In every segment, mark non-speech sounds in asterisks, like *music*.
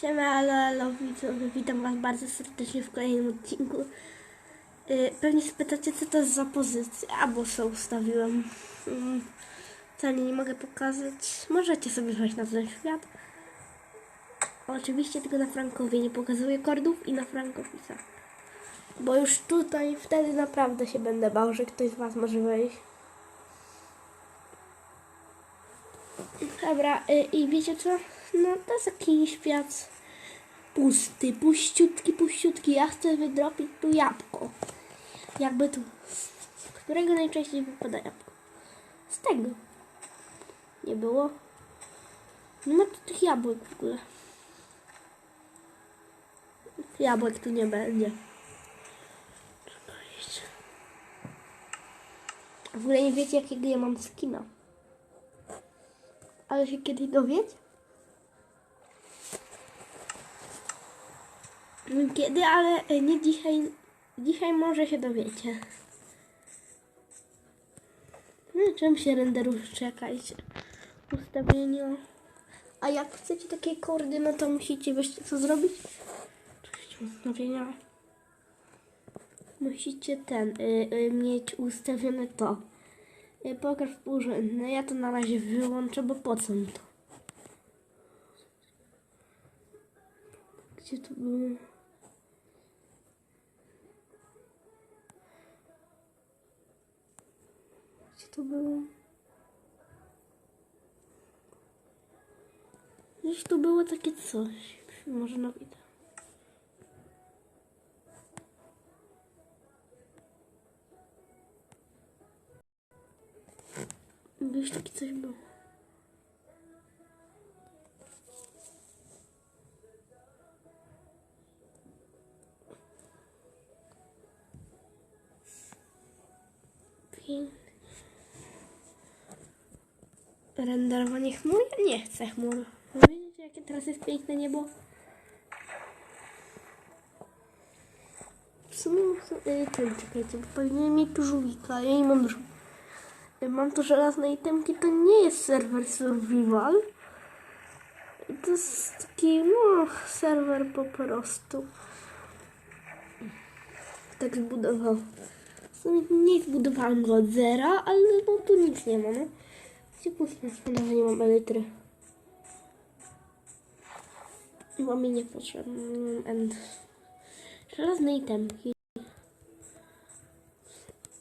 Siema, alo, widzowie, witam was bardzo serdecznie w kolejnym odcinku. Yy, pewnie spytacie, co to jest za pozycja, albo co ustawiłem. Yy, nie mogę pokazać. Możecie sobie wejść na ten świat. Oczywiście tylko na frankowie, nie pokazuję kordów i na frankopisach. Bo już tutaj, wtedy naprawdę się będę bał, że ktoś z was może wejść. Dobra, y, i wiecie co? No to jest taki świat pusty, puściutki, puściutki. Ja chcę wydropić tu jabłko. Jakby tu. Z którego najczęściej wypada jabłko? Z tego. Nie było. Nie ma tu tych jabłek w ogóle. Jabłek tu nie będzie. W ogóle nie wiecie jakiego ja mam skina. Ale się kiedyś dowiecie? Kiedy, ale e, nie dzisiaj. Dzisiaj może się dowiecie. No, czym się renderuje? Czekajcie. Ustawienia. A jak chcecie takie kordy, no to musicie, wiecie co zrobić? Ustawienia. Musicie ten, y, y, mieć ustawione to. Y, pokaż współrzędne. Ja to na razie wyłączę, bo po co mi to? Gdzie to było? To było? Gdzieś tu było takie coś. Może na wideo. Gdzieś takie coś było. Pięknie. Renderowanie chmur? Ja nie chcę chmur. Widzicie, jakie teraz jest piękne niebo? W sumie, yy, ten, czekajcie, bo pewnie mi tu żółwika, ja mam żółwika. Mam tu żelazne itemki, to nie jest serwer survival. To jest taki, no, serwer po prostu. Tak zbudował. W sumie nie zbudowałem go od zera, ale no tu nic nie ma, no. Gdzie puste, nawet nie mam elitry. Bo mi nie potrzebne. And... Żelazne itemki.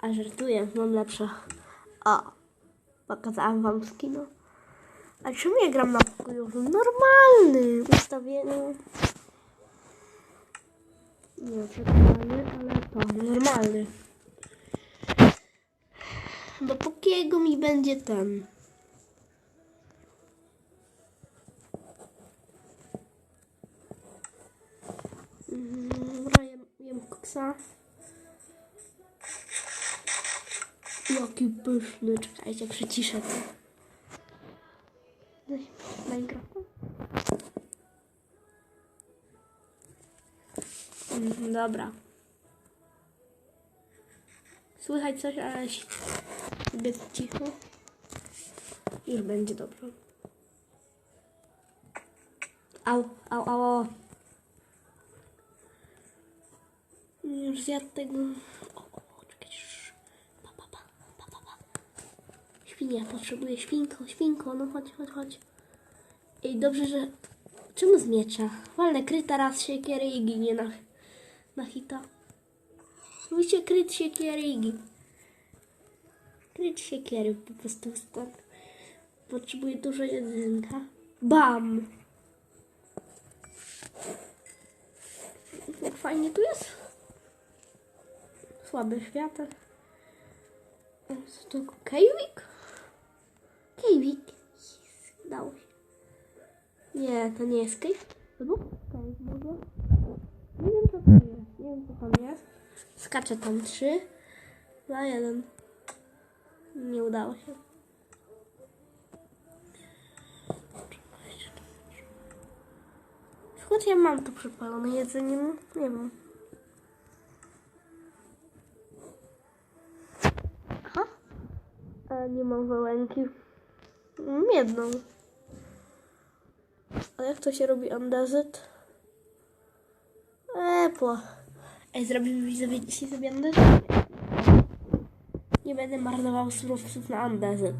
A żartuję, mam lepsze. O, pokazałam wam skino. A czemu ja gram na pokojowym? Normalny ustawieniu. Nie przekonany, ale to normalny. Do pokiego mi będzie ten. Mm, Dobra, jem, koksa. Jaki pyszny. Czekajcie, przyciszę to. Minecrafta. Mm, Dobra. Słychać coś, ale zbyt cicho. Już będzie dobrze. Au, au, au, au. Już zjadł tego. O, o, czekaj. Pa, pa, pa, pa, pa, pa. Świnia, potrzebuję świnko, świnko, no chodź, chodź, chodź. I dobrze, że... Czemu z miecza? Walne kryta raz siekiery i ginie na, na hita. Mówicie kryt siekiery i ginie. Kryt siekiery po prostu stąd. Potrzebuję dużo jedzonka. Bam! Fajnie tu jest. Słaby świateł. Co to? Kejwik? Kejwik. Yes, Dało się. Nie, to nie jest cave. Albo cave może. Nie wiem co to jest. Nie wiem co tam jest. Skaczę tam trzy. Za jeden. Nie udało się. Choć ja mam tu przypalone jedzenie, no nie wiem. Aha. A nie mam. Mam jedną. A jak to się robi andezyt? Eee, po. Ej, zrobimy widzowie dzisiaj sobie andezyt? Nie będę marnował surowców na andezyt.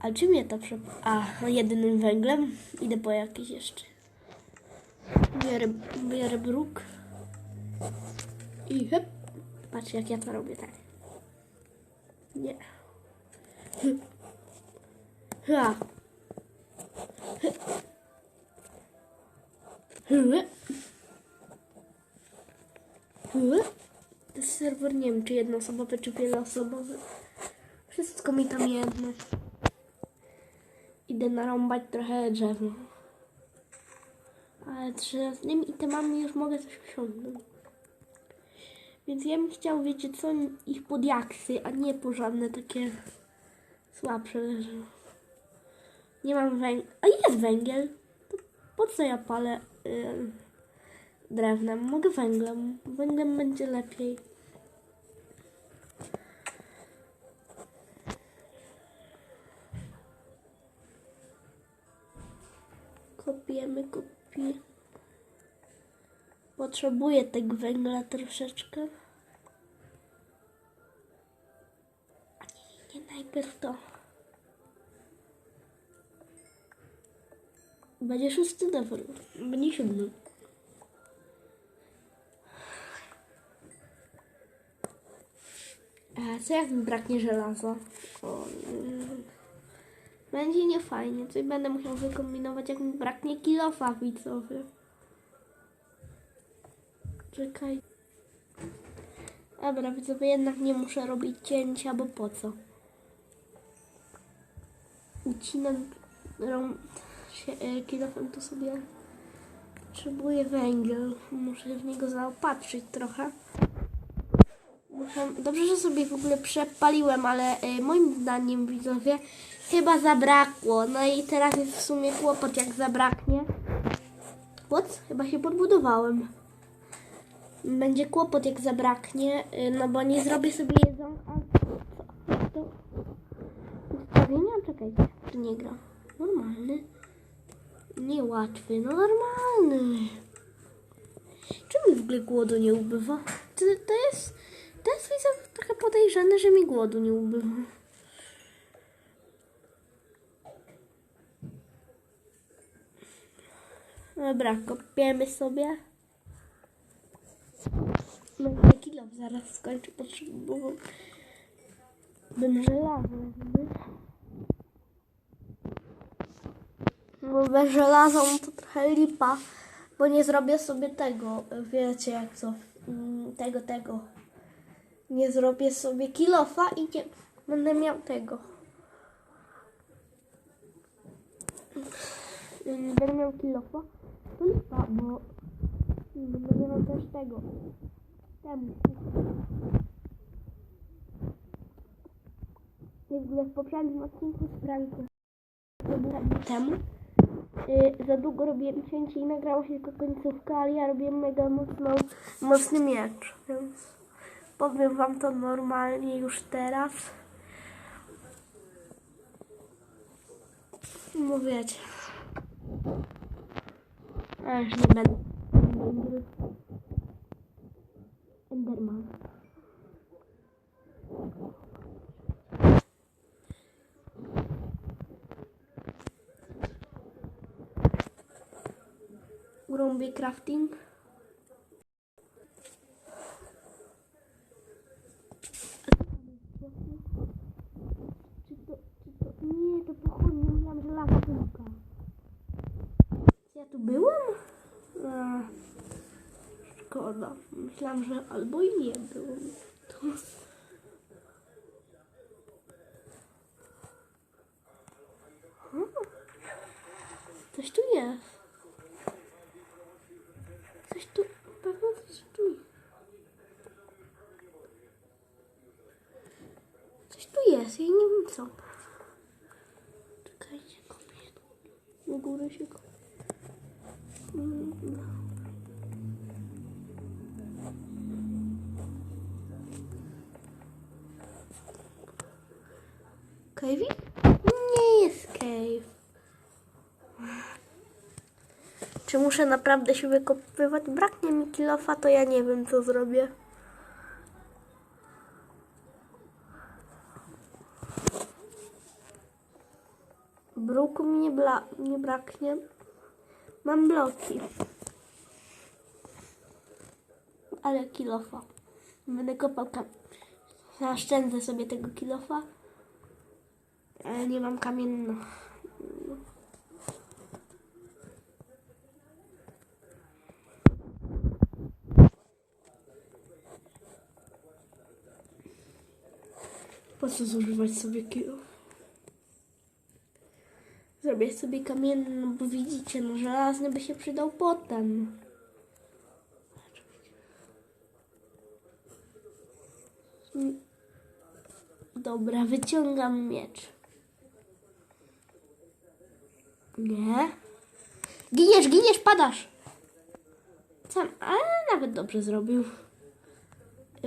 A czym mnie to przep... A, no jedynym węglem. Idę po jakiś jeszcze. Biorę, biorę bruk. I hop. Patrzcie jak ja to robię, tak. Nie. Ha. To jest serwer, nie wiem, czy jednoosobowy, czy wieloosobowy. Wszystko mi tam jedno. Idę narąbać trochę drzewa. Ale trzynastnymi itemami już mogę coś osiągnąć. Więc ja bym chciał, wiecie co, ich pod jaksy, a nie po żadne takie słabsze. Nie mam węgla. A jest węgiel. To po co ja palę y, drewnem? Mogę węglem. Węglem będzie lepiej. Kopiemy, kopiemy. Potrzebuję tego węgla troszeczkę. A nie, nie, najpierw to. Będzie szósty level. Będzie siódmy. A co jak mi braknie żelaza? O, będzie niefajnie. Coś będę musiał wykombinować, jak mi braknie kilofa widzowie. Czekaj. Dobra, widzowie, jednak nie muszę robić cięcia, bo po co? Ucinam się, e, kilofem, to sobie potrzebuję węgiel. Muszę w niego zaopatrzyć trochę. Muszę, dobrze, że sobie w ogóle przepaliłem, ale e, moim zdaniem, widzowie, chyba zabrakło. No i teraz jest w sumie kłopot, jak zabraknie. What? Chyba się podbudowałem będzie kłopot jak zabraknie, y, no bo nie zrobię sobie jedzonka. To? Ustawienia? Czekajcie, czy nie gra? Normalny. Niełatwy, no normalny. Czemu w ogóle głodu nie ubywa? To, to jest, to jest widzę trochę podejrzane, że mi głodu nie ubywa. Dobra, kopiemy sobie. Będę kilo zaraz skończę, potrzebowałbym żelaza. Bo bez żelaza to trochę lipa, bo nie zrobię sobie tego, wiecie jak co, mm, tego, tego. Nie zrobię sobie kilofa i nie będę miał tego. Będę miał kilofa, to lipa, bo będę miał też tego. Temu. W ogóle w poprzednim odcinku z pranku temu. Y, za długo robiłem cięcie i nagrała się tylko końcówka, ale ja robiłem mega mocno, mocny miecz, więc powiem wam to normalnie już teraz. Wiecie. A już nie będę. Enderman. Enderman. be crafting. Myślałam, że albo i nie byłam. To... Hmm. Coś tu jest. Coś tu, pewno coś tu jest. Coś tu jest, ja nie wiem co. Czekajcie, kopię. Na górę się kopię. Mm, muszę naprawdę się wykopywać? Braknie mi kilofa, to ja nie wiem, co zrobię. Bruku mi nie, nie braknie. Mam bloki. Ale kilofa. Będę kopał kam- Zaszczędzę sobie tego kilofa. Ale nie mam kamienno. Po co zużywać sobie kilo? Zrobię sobie kamienny, no bo widzicie, no żelazny by się przydał potem. Dobra, wyciągam miecz. Nie. Giniesz, giniesz, padasz. Sam, ale nawet dobrze zrobił.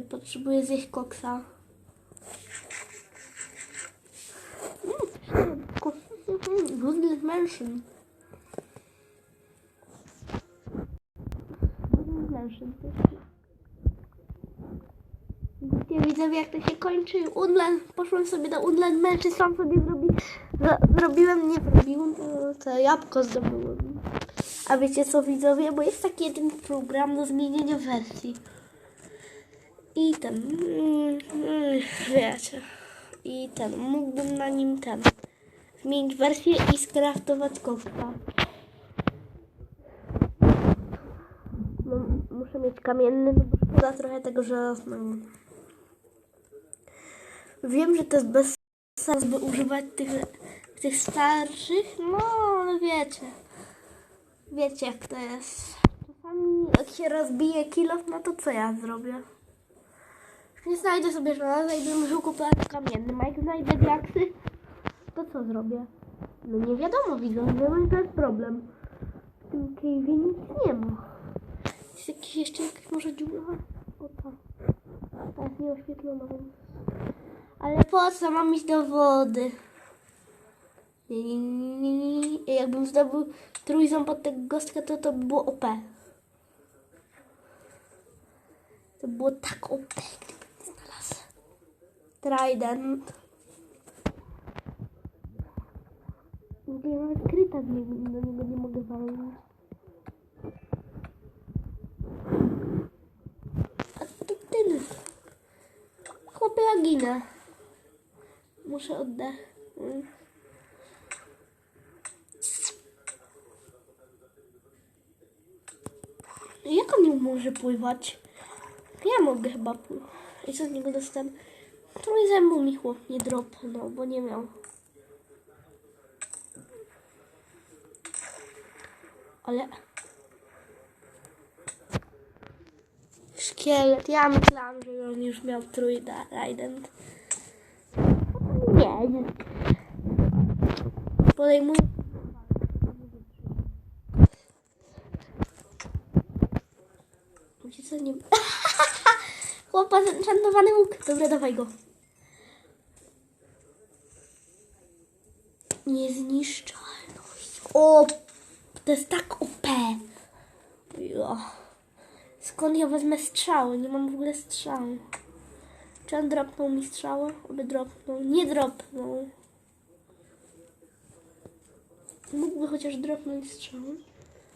Potrzebuję zjeść koksa. Goodness Mansion. Goodness Mansion. Ja widzę jak to się kończy. Unland, poszłam sobie do Unland Mansion, sam sobie zrobi, zro, zrobiłem, nie zrobiłem, to jabłko zdobyłem. A wiecie co widzowie, bo jest taki jeden program do zmienienia wersji. I ten, mm, mm, wiecie, i ten, mógłbym na nim ten, zmienić wersję i skraftować kostka. No, muszę mieć kamienny, no bo szkoda trochę tego żelaznego. Wiem, że to jest bez sensu, by używać tych, tych starszych, no ale wiecie. Wiecie jak to jest. Czasami jak się rozbije kilof, no to co ja zrobię? Nie znajdę sobie i bym musiał kupować kamienny. A jak znajdę diaksy, to co zrobię? No nie wiadomo, widzą, że to jest problem. W tym cave'ie nic nie ma. Jest jakiś jeszcze jakaś może dziura? O ta. Ta jest nieoświetlona, więc... Ale po co mam iść do wody? Nie, nie, nie, nie, nie, nie. Jakbym zdobył trójząb pod tego gostka, to to by było OP. To było tak OP, gdybym znalazł. Trident. Ogóle nawet kryta z niego, do niego nie mogę walnąć. A to tyle. Chłopie, ja ginę. Muszę oddechnąć. Jak on nie może pływać? Ja mogę chyba pływać. I co z niego dostałem? Trój zębu mi chłop nie dropnął, bo nie miał. Ale... Szkielet. Ja myślałam, że on już miał trójdent. Nie. nie. Podejmuję. Wiecie co, nie... *laughs* Chłopa, zenchantowany łuk. Dobra, dawaj go. Niezniszczalność. O, to jest tak OP. Skąd ja wezmę strzały? Nie mam w ogóle strzału. Czy on dropnął mi strzałę? Oby dropnął. Nie dropnął. Mógłby chociaż dropnąć strzałę.